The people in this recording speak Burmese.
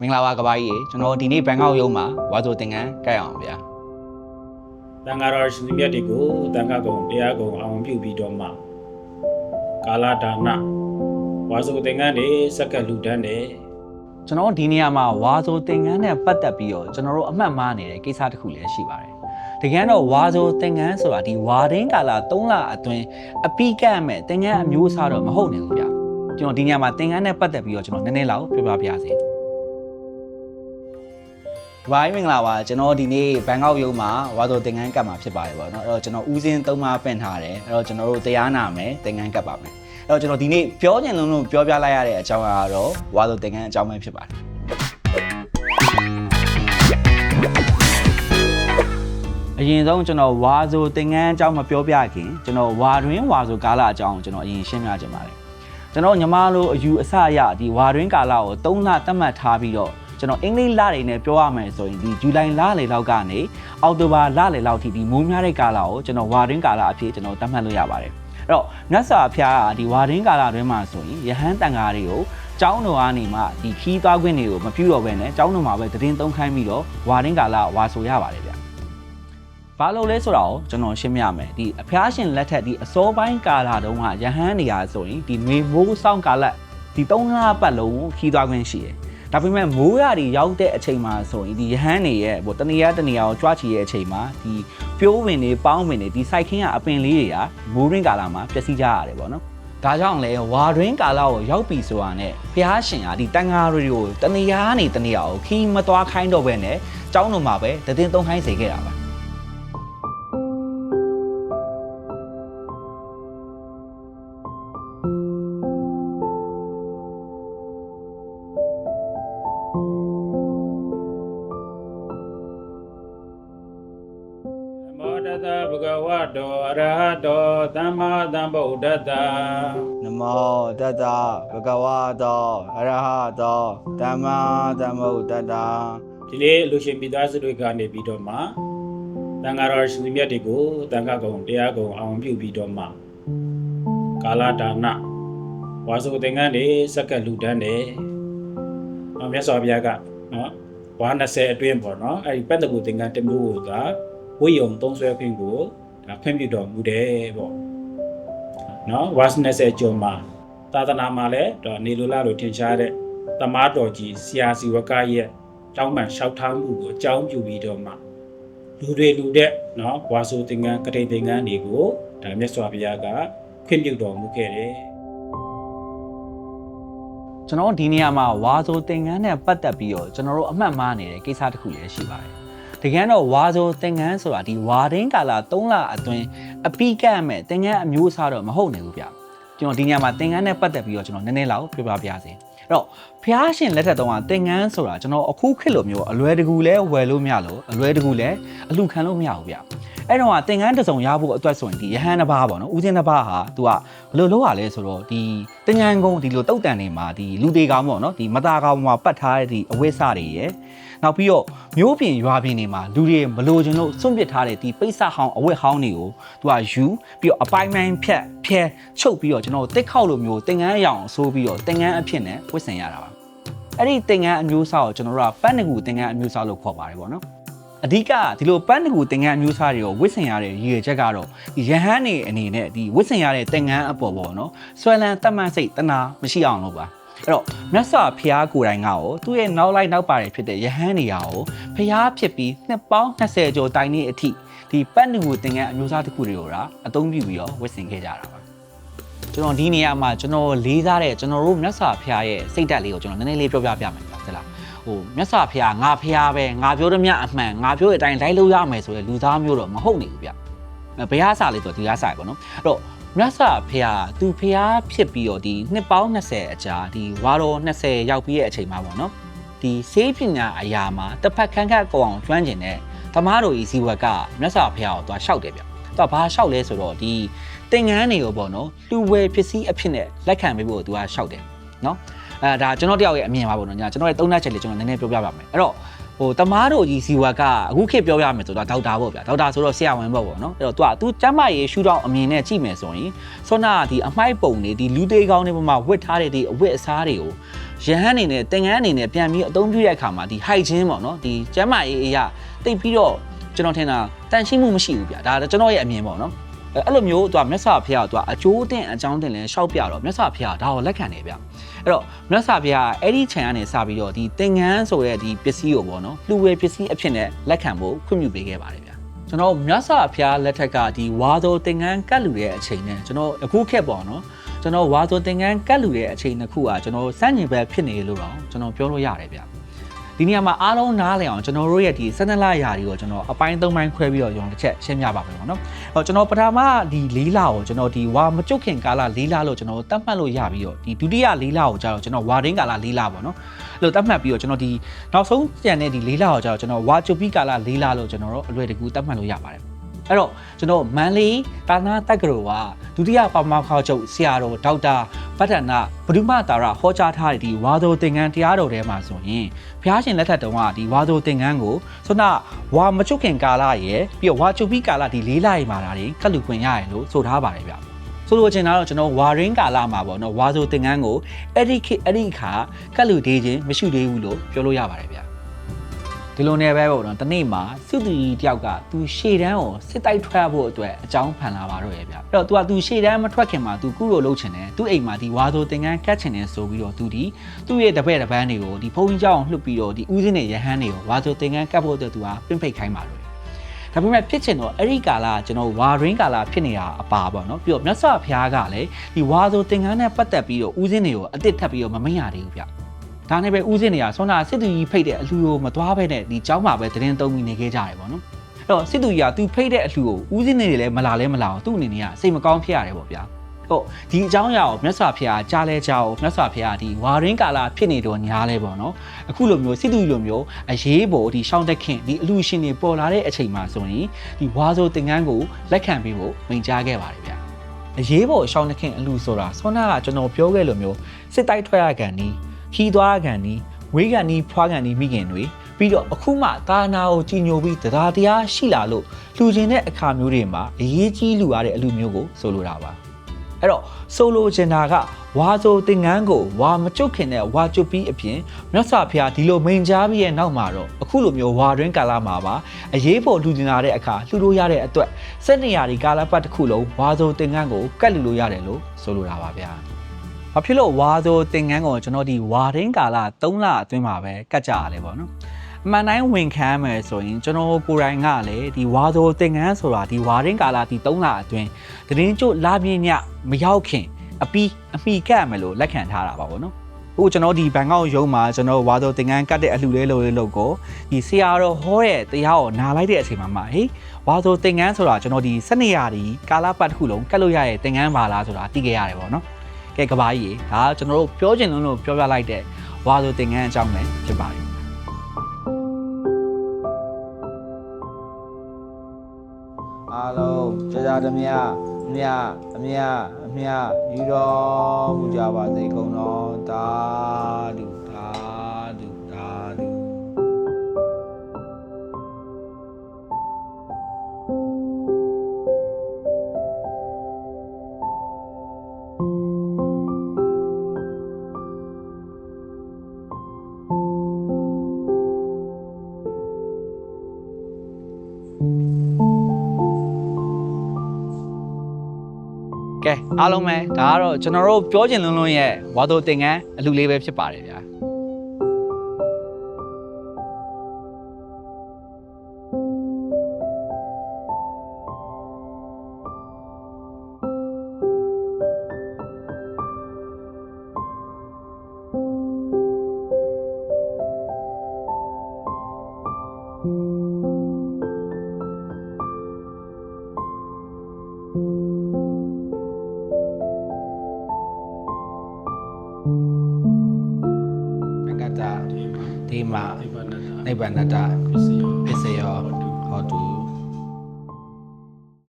မင်္ဂလာပါကဘာကြီးရေကျွန်တော်ဒီနေ့ဘန်ကောက်ရုံးမှာဝါဆိုသင်္ကန်းကြိုက်အောင်ဗျာတန်ဃာတော်ရှင်မြတ်တွေကိုတန်ခါကုံတရားကုံအောင်ပြုပြီးတော့မှကာလဒါနဝါစုသင်္ကန်းတွေစက္ကလူတန်းတယ်ကျွန်တော်ဒီနေရာမှာဝါဆိုသင်္ကန်းနဲ့ပတ်သက်ပြီးတော့ကျွန်တော်တို့အမှတ်မှားနေတဲ့ကိစ္စတစ်ခုလည်းရှိပါတယ်တကယ်တော့ဝါဆိုသင်္ကန်းဆိုတာဒီဝါဒင်းကာလာ3လအတွင်းအပိကတ်မဲ့သင်္ကန်းအမျိုးအစားတော့မဟုတ်နိုင်ဘူးဗျာကျွန်တော်ဒီနေရာမှာသင်္ကန်းနဲ့ပတ်သက်ပြီးတော့ကျွန်တော်နည်းနည်းလောက်ပြောပြပါရစေ ဘိုင်းမင်္ဂလာပါကျွန်တော်ဒီနေ့ဘန်ကောက်ရုံးမှာဝါဆိုသင်္ကန်းကတ်မှာဖြစ်ပါတယ်ပေါ့နော်အဲ့တော့ကျွန်တော်ဦးစင်းသုံးပါပင့်ထားတယ်အဲ့တော့ကျွန်တော်တို့တရားနာမယ်သင်္ကန်းကတ်ပါမယ်အဲ့တော့ကျွန်တော်ဒီနေ့ပြောချင်လုံးလုံးပြောပြလိုက်ရတဲ့အကြောင်းအရာကတော့ဝါဆိုသင်္ကန်းအကြောင်းပဲဖြစ်ပါတယ်အရင်ဆုံးကျွန်တော်ဝါဆိုသင်္ကန်းအကြောင်းမပြောပြခင်ကျွန်တော်ဝါတွင်ဝါဆိုကာလအကြောင်းကိုကျွန်တော်အရင်ရှင်းပြချင်ပါတယ်ကျွန်တော်ညီမလိုအယူအဆအရဒီဝါတွင်ကာလကို3လသတ်မှတ်ထားပြီးတော့ ကျွန်တော်အင်္ဂလိပ်လတွေနဲ့ပြောရမယ်ဆိုရင်ဒီဇူလိုင်လလေလောက်ကနေအောက်တိုဘာလလေလောက်ထိဒီမိုးများတဲ့ကာလကိုကျွန်တော်ဝါတွင်ကာလအဖြစ်ကျွန်တော်သတ်မှတ်လို့ရပါတယ်အဲ့တော့မြတ်စွာဘုရားကဒီဝါတွင်ကာလတွင်းမှာဆိုရင်ယဟန်တန်ဃာတွေကိုကျောင်းတော်ကနေမှဒီခီးသွားခွင့်တွေကိုမပြုတော့ဘဲနဲ့ကျောင်းတော်မှာပဲတည်င်းသုံးခိုင်းပြီးတော့ဝါတွင်ကာလဝါဆိုရပါတယ်ဗျဘာလို့လဲဆိုတော့ကျွန်တော်ရှင်းပြမယ်ဒီအဖျားရှင်လက်ထက်ဒီအစောပိုင်းကာလတုန်းကယဟန်နေရာဆိုရင်ဒီမေမိုးဆောင်ကာလဒီ၃လပတ်လုံးခီးသွားခွင့်ရှိတယ် ဒါပေမဲ့မိုးရတွေရောက်တဲ့အချိန်မှာဆိုရင်ဒီယဟန်နေရဲ့ဟိုတနေရာတနေရာကိုကြွားချီရဲ့အချိန်မှာဒီပြိုးဝင်တွေပေါင်းဝင်တွေဒီစိုက်ခင်းကအပင်လေးတွေကမိုးရင်းကာလမှာပျက်စီးကြရတယ်ပေါ့နော်ဒါကြောင့်လေဝါတွင်းကာလကိုရောက်ပြီဆိုတာနဲ့ဖျားရှင်ကဒီတန်ဃာတွေကိုတနေရာနေတနေရာကိုခီးမသွားခိုင်းတော့ဘဲနဲ့ကျောင်းတော်မှာပဲတည်င်းသုံးခိုင်းစေခဲ့တာပါ နမောတတဗုဒ္ဓဝါတောအရဟတောသမ္မာသမ္ဗုဒ္ဓတ္တနမောတတဘဂဝါတောအရဟတောသမ္မာသမ္ဗုဒ္ဓတ္တဒီနေ့လူရှင်မိသားစုတွေကနေပြီးတော့မှတန်ဃာတော်ရှင်မြတ်တွေကိုတန်ခါကုံတရားကုံအောင်ပြုပြီးတော့မှကာလဒါနဝါစုသင်္ကန်းတွေစက္ကလူတန်းတယ်နော်မြတ်စွာဘုရားကနော်ဝါ20အတွင်းပေါ့နော်အဲ့ဒီပတ်သက်ကိုသင်္ကန်းတစ်မျိုးကိုသာ ဝိယုံသုံးဆွဲခွင့်ကိုဒါခွင့်ပြုတော်မူတယ်ပေါ့နော်ဝါ20ကျော်မှာသာသနာမှာလည်းတော့နေလိုလာလို့ထင်ရှားတဲ့တမားတော်ကြီးဆရာစီဝကရဲ့တောင်းပန်လျှောက်ထားမှုကိုအကြောင်းပြုပြီးတော့မှလူတွေလူတဲ့နော်ဝါဆိုသင်္ကန်းကတိန်သင်္ကန်းတွေကိုဒါမြတ်စွာဘုရားကခွင့်ပြုတော်မူခဲ့တယ်ကျွန်တော်တို့ဒီနေရာမှာဝါဆိုသင်္ကန်းနဲ့ပတ်သက်ပြီးတော့ကျွန်တော်တို့အမှတ်မှားနေတဲ့ကိစ္စတစ်ခုလည်းရှိပါတယ်။တ ကယ်တော့ဝါဆိုသင်္ကန်းဆိုတာဒီဝါဒင်းကာလာ3လအတွင်းအပိကတ်မဲ့သင်္ကန်းအမျိုးအစားတော့မဟုတ်နိုင်ဘူးဗျ။ကျွန်တော်ဒီနေရာမှာသင်္ကန်းနဲ့ပတ်သက်ပြီးတော့ကျွန်တော်နည်းနည်းလောက်ပြောပြပါရစေ။အဲ့တော့ဖျားရှင်လက်ထက်တုန်းကသင်္ကန်းဆိုတာကျွန်တော်အခုခေတ်လိုမျိုးအလွယ်တကူလဲဝယ်လို့မရလို့အလွယ်တကူလဲအလှခံလို့မရဘူးဗျ။ အဲ့တော့ကသင်္ကန်းတစ်စုံရဖို့အတွက်ဆိုရင်ဒီရဟန်းတစ်ပါးပေါ့နော်ဦးစင်းတစ်ပါးဟာ तू ကဘယ်လိုလုပ်ရလဲဆိုတော့ဒီတင်ញံကုန်းဒီလိုတုတ်တန်တွေမှာဒီလူတွေကောင်ပေါ့နော်ဒီမသားကောင်မှာပတ်ထားတဲ့ဒီအဝိစတွေရယ်နောက်ပြီးတော့မျိုးပြင်ရွာပြင်တွေမှာလူတွေမလိုချင်လို့စွန့်ပစ်ထားတဲ့ဒီပိတ်ဆဟောင်းအဝတ်ဟောင်းတွေကို तू ကယူပြီးတော့အပိုင်းပိုင်းဖြတ်ဖြဲချုပ်ပြီးတော့ကျွန်တော်တစ်ခေါက်လိုမျိုးတင်ငန်းအရောင်ဆိုးပြီးတော့တင်ငန်းအဖြစ်နဲ့ဝတ်ဆင်ရတာပါအဲ့ဒီတင်ငန်းအမျိုးအစားကိုကျွန်တော်တို့ကပန်းနကူတင်ငန်းအမျိုးအစားလို့ခေါ်ပါတယ်ပေါ့နော် အဓိကဒီလိုပန်းတကူတင်ငန်းအမျိုးအစားတွေကိုဝစ်ဆင်ရတဲ့ရည်ရွယ်ချက်ကတော့ဒီရဟန်းနေအနေနဲ့ဒီဝစ်ဆင်ရတဲ့တင်ငန်းအပေါ်ပေါ်နော်ဆွဲလန်းတတ်မှတ်စိတ်တနာမရှိအောင်လုပ်ပါအဲ့တော့မြတ်စွာဘုရားကိုယ်တိုင်ကရောသူ့ရဲ့နောက်လိုက်နောက်ပါတယ်ဖြစ်တဲ့ယဟန်နေရာကိုဘုရားဖြစ်ပြီးနှစ်ပေါင်း20ကျော်တိုင်နေအထိဒီပန်းတကူတင်ငန်းအမျိုးအစားတစ်ခုတွေကိုဒါအသုံးပြုပြီးတော့ဝစ်ဆင်ခဲ့ကြတာပါကျွန်တော်ဒီနေရာမှာကျွန်တော်လေးစားတဲ့ကျွန်တော်တို့မြတ်စွာဘုရားရဲ့စိတ်ဓာတ်လေးကိုကျွန်တော်နည်းနည်းလေးပြောပြပြမယ်ဗျာ ဟုတ်လားဟိုမြတ်စွာဘုရားငါဘုရားပဲငါပြောရမြအမှန်ငါပြောတဲ့အတိုင်းလိုက်လို့ရမယ်ဆိုတဲ့လူသားမျိုးတော့မဟုတ်နေဘူးဗျဘုရားစာလေးဆိုဒီကားစာပဲနော်အဲ့တော့မြတ်စွာဘုရားသူဘုရားဖြစ်ပြီးတော့ဒီနှစ်ပေါင်း20အကြာဒီဝါတော်20ရောက်ပြီးရဲ့အချိန်မှာပေါ့နော်ဒီစေးပညာအရာမှာတစ်ဖက်ခန့်ခန့်ကိုအောင်ကျွမ်းကျင်တဲ့သမားတော်ဤဇီဝကမြတ်စွာဘုရားကိုသွားလျှောက်တယ်ဗျသူကဘာလျှောက်လဲဆိုတော့ဒီသင်္ကန်းတွေကိုပေါ့နော်လူဝယ်ပစ္စည်းအဖြစ်နဲ့လက်ခံပေးဖို့သူကလျှောက်တယ်နော် အဲဒါကျွန်တော်တယောက်ရဲ့အမြင်ပါပေါ့နော်ညာကျွန်တော်ရဲ့သုံးသပ်ချက်လေးကျွန်တော်နည်းနည်းပြောပြပါမယ်အဲ့တော့ဟိုတမားတို့ကြီးစီဝါကအခုခေတ်ပြောရမယ်ဆိုတော့ဒေါက်တာပေါ့ဗျာဒေါက်တာဆိုတော့ဆရာဝန်ပေါ့ပေါ့နော်အဲ့တော့ तू อ่ะ तू ကျမ်းမာရေးရှုထောင့်အမြင်နဲ့ကြည့်မယ်ဆိုရင်ဆောနာကဒီအမိုက်ပုံတွေဒီလူသေးကောင်းတွေပေါ်မှာဝတ်ထားတဲ့ဒီအဝတ်အစားတွေကို ရဟန်းအနေနဲ့သင်္ကန်းအနေနဲ့ပြန်ပြီးအသုံးပြုတဲ့အခါမှာဒီ hygiene ပေါ့နော်ဒီကျန်းမာရေးအရာတိတ်ပြီးတော့ကျွန်တော်ထင်တာတန်ရှင်းမှုမရှိဘူးဗျာဒါကျွန်တော်ရဲ့အမြင်ပေါ့နော် အဲ့အဲ့လိုမျိုးသူကမြတ်စွာဘုရားကသူကအကျိုးတင်အကြောင်းတင်လဲရှောက်ပြတော့မြတ်စွာဘုရားကဒါကိုလက်ခံတယ်ဗျာအဲ့တော့မြတ်စွာဘုရားကအဲ့ဒီခြံကနေစပြီးတော့ဒီသင်္ကန်းဆိုတဲ့ဒီပစ္စည်းကိုပေါ့နော်လူဝယ်ပစ္စည်းအဖြစ်နဲ့လက်ခံဖို့ခွင့်ပြုပေးခဲ့ပါတယ်ဗျာကျွန်တော်မြတ်စွာဘုရားလက်ထက်ကဒီဝါသောသင်္ကန်းကတ်လူတဲ့အချိန်နဲ့ကျွန်တော်အခုခက်ပေါ့နော်ကျွန်တော်ဝါသောသင်္ကန်းကတ်လူတဲ့အချိန်တစ်ခုကကျွန်တော်စန့်ကျင်ဘက်ဖြစ်နေလို့တော့ကျွန်တော်ပြောလို့ရတယ်ဗျ ဒီနေရာမှာအားလုံးနားလည်အောင်ကျွန်တော်တို့ရဲ့ဒီစန္ဒလယာတွေကိုကျွန်တော်အပိုင်း၃ပိုင်းခွဲပြီးတော့ကျွန်တော်တစ်ချက်ရှင်းပြပါမယ်ပေါ့နော်ဟောကျွန်တော်ပထမဒီ၄လကိုကျွန်တော်ဒီဝါမကြုတ်ခင်ကာလ၄လလို့ကျွန်တော်တတ်မှတ်လို့ရပြီးတော့ဒီဒုတိယ၄လကိုကျတော့ကျွန်တော်ဝါရင်းကာလ၄လပေါ့နော်အဲ့လိုတတ်မှတ်ပြီးတော့ကျွန်တော်ဒီနောက်ဆုံးကျန်တဲ့ဒီ၄လကိုကျတော့ကျွန်တော်ဝါကြုတ်ပြီးကာလ၄လလို့ကျွန်တော်တို့အလွယ်တကူတတ်မှတ်လို့ရပါတယ် အဲ့တော့ကျွန်တော်မန်လေးတာနာတက္ကသိုလ်ကဒုတိယပါမောက္ခချုပ်ဆရာတော်ဒေါက်တာဗတ္တနာဘဒုမတာရဟောကြားထားတဲ့ဒီဝါသောသင်္ကန်းတရားတော်ထဲမှာဆိုရင်ဘုရားရှင်လက်ထက်တုန်းကဒီဝါသောသင်္ကန်းကိုဆိုတော့ဝါမချုပ်ခင်ကာလရဲ့ပြီးတော့ဝါချုပ်ပြီးကာလဒီလေးလရဲ့မှာဒါတွေကတ်လူခွင့်ရရလို့ဆိုထားပါတယ်ဗျဆိုလိုချင်တာတော့ကျွန်တော်ဝါရင်းကာလမှာပေါ့နော်ဝါဆိုသင်္ကန်းကိုအဲ့ဒီခေတ်အဲ့ဒီအခါကတ်လူသေးခြင်းမရှိသေးဘူးလို့ပြောလို့ရပါတယ်ဗျ ဒီလိုနဲ့ပဲပေါ့နော်တနေ့မှာစုသူကြီးတယောက်ကသူရှေ့တန်းကိုစစ်တိုက်ထွက်ဖို့အတွက်အကြောင်းဖန်လာပါတော့ရဲ့ဗျအဲ့တော့ तू က तू ရှေ့တန်းမထွက်ခင်မှာ तू ကုလိုလုပ်ချင်တယ်သူ့အိမ်မှာဒီဝါဆိုသင်္ကန်းကတ်ချင်တယ်ဆိုပြီးတော့ तू ဒီသူ့ရဲ့တပည့်တပန်းတွေကိုဒီဖုန်းကြီးเจ้าအောင်လှုပ်ပြီးတော့ဒီဦးစင်းနဲ့ရဟန်းတွေကိုဝါဆိုသင်္ကန်းကတ်ဖို့အတွက် तू ကပင့်ဖိတ်ခိုင်းပါတော့ဒါပေမဲ့ဖြစ်ချင်တော့အဲ့ဒီကာလကကျွန်တော်ဝါရင်းကာလဖြစ်နေတာအပါပေါ့နော်ပြီးတော့မြတ်စွာဘုရားကလည်းဒီဝါဆိုသင်္ကန်းနဲ့ပတ်သက်ပြီးတော့ဦးစင်းတွေကိုအစ်စ်ထပ်ပြီးတော့မမရသေးဘူးဗျ ဒါနဲ့ပဲဦးစင်းတွေကဆွမ်းနာစစ်သူကြီးဖိတ်တဲ့အလှူကိုမသွားဘဲနဲ့ဒီเจ้าမှာပဲသတင်းသုံးပြီးနေခဲ့ကြတယ်ပေါ့နော်အဲ့တော့စစ်သူကြီးကသူဖိတ်တဲ့အလှူကိုဦးစင်းတွေလည်းမလာလဲမလာအောင်သူ့အနေနဲ့ကစိတ်မကောင်းဖြစ်ရတယ်ပေါ့ဗျာဟုတ်ဒီအကြောင်းအရာကိုမြတ်စွာဘုရားကြားလဲကြားအောင်မြတ်စွာဘုရားဒီဝါရင်းကာလဖြစ်နေတော့ညားလဲပေါ့နော်အခုလိုမျိုးစစ်သူကြီးလိုမျိုးအရေးပေါ်ဒီရှောင်းတက်ခင်ဒီအလှူရှင်တွေပေါ်လာတဲ့အချိန်မှာဆိုရင်ဒီဝါဆိုတင်ငန်းကိုလက်ခံပြီးဖို့မိန့်ကြားခဲ့ပါတယ်ဗျာအရေးပေါ်ရှောင်းတက်ခင်အလှူဆိုတာဆွမ်းနာကကျွန်တော်ပြောခဲ့လိုမျိုးစစ်တိုက်ထွက်ရကန်နီး ခီးသွားကန်နီဝေးကန်နီဖွားကန်နီမိခင်တွေပြီးတော့အခုမှသာနာကိုကြီးညိုပြီးတရားတရားရှိလာလို့လှူခြင်းတဲ့အခါမျိုးတွေမှာအရေးကြီးလူရတဲ့အလူမျိုးကိုဆိုလိုတာပါအဲ့တော့ဆိုလိုချင်တာကဝါဆိုတင်ငန်းကိုဝါမကျုပ်ခင်တဲ့ဝါကျုပ်ပြီးအပြင်မြတ်စွာဘုရားဒီလိုမိန်ကြားပြီးရဲ့နောက်မှာတော့အခုလိုမျိုးဝါတွင်းကာလမှာပါအရေးပေါ်လှူတင်လာတဲ့အခါလှူလို့ရတဲ့အတွက်စက်နေရာဒီကာလပတ်တစ်ခုလုံးဝါဆိုတင်ငန်းကိုကတ်လူလို့ရတယ်လို့ဆိုလိုတာပါဗျာ ဘာဖြစ်လို့ဝါဆိုသင်္ကန်းကိုကျွန်တော်ဒီဝါရင်းကာလ3လအတွင်းမှာပဲကတ်ကြရလဲပေါ့နော်အမှန်တိုင်းဝင်ခံရမယ်ဆိုရင်ကျွန်တော်ကိုယ်တိုင်ကလည်းဒီဝါဆိုသင်္ကန်းဆိုတာဒီဝါရင်းကာလဒီ3လအတွင်းတရင်ကျုပ်လာပြင်းညမရောက်ခင်အပီးအမိကတ်မယ်လို့လက်ခံထားတာပါပေါ့နော်အခုကျွန်တော်ဒီဘန်ကောက်ရုံးမှာကျွန်တော်ဝါဆိုသင်္ကန်းကတ်တဲ့အလှူလေးလို့လေးလို့ကိုဒီဆရာတော်ဟောတဲ့တရားကိုနားလိုက်တဲ့အချိန်မှာမှဟေးဝါဆိုသင်္ကန်းဆိုတာကျွန်တော်ဒီစနေရာဒီကာလပတ်တစ်ခုလုံးကတ်လို့ရတဲ့သင်္ကန်းပါလားဆိုတာသိခဲ့ရတယ်ပေါ့နော် ကဲကဘာကြီးရေဒါကကျွန်တော်တို့ပြောချင်လုံးလို့ပြောပြလိုက်တဲ့ဝါဆိုသင်္ကန်းအကြောင်းပဲဖြစ်ပါတယ်အားလုံးကြာကြာတမယမြအမြအမြယူတော်မူကြပါစေကုန်တော်သာဓုသာဓု ကဲအားလုံးပဲဒါကတော့ကျွန်တော်တို့ပြောချင်လုံးလုံးရဲ့ဝါသိုတင်ငန်းအလူလေးပဲဖြစ်ပါတယ်ဗျာ င်္ဂတာဒီမှာဒီမှာနိဗ္ဗာန်